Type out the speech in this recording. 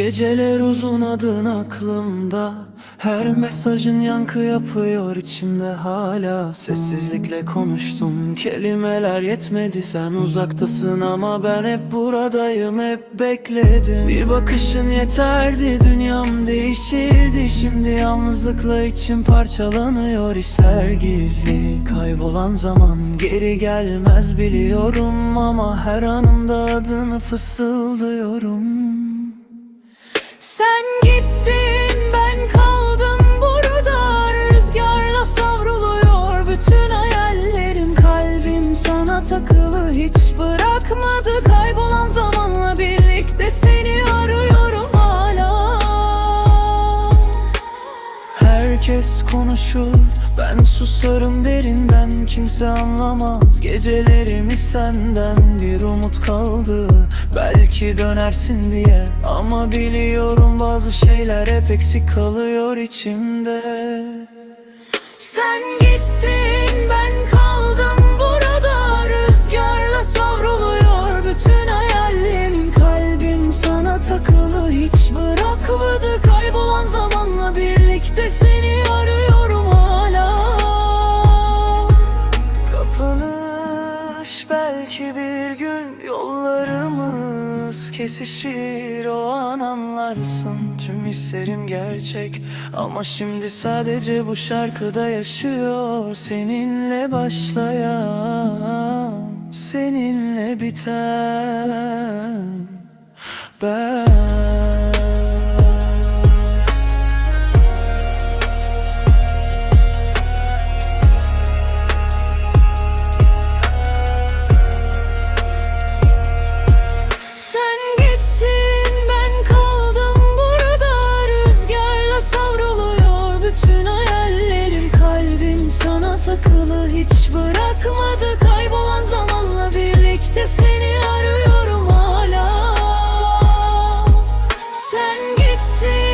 Geceler uzun adın aklımda. Her mesajın yankı yapıyor içimde hala. Sessizlikle konuştum kelimeler yetmedi. Sen uzaktasın ama ben hep buradayım hep bekledim. Bir bakışın yeterdi dünyam değişirdi. Şimdi yalnızlıkla içim parçalanıyor. İşler gizli Kaybolan zaman geri gelmez biliyorum. Ama her anımda adını fısıldıyorum takılı hiç bırakmadı. Kaybolan zamanla birlikte seni arıyorum hala. Herkes konuşur ben susarım derinden Kimse anlamaz. Gecelerimi senden Bir umut kaldı. Belki dönersin diye Ama biliyorum bazı şeyler hep eksik kalıyor içimde. Sen gittin kesişir O an anlarsın. Tüm hislerim gerçek. Ama şimdi sadece bu şarkıda yaşıyor. Seninle başlayan, seninle biten. Ben takılı hiç bırakmadı. Kaybolan zamanla birlikte seni arıyorum hala. Sen gittin.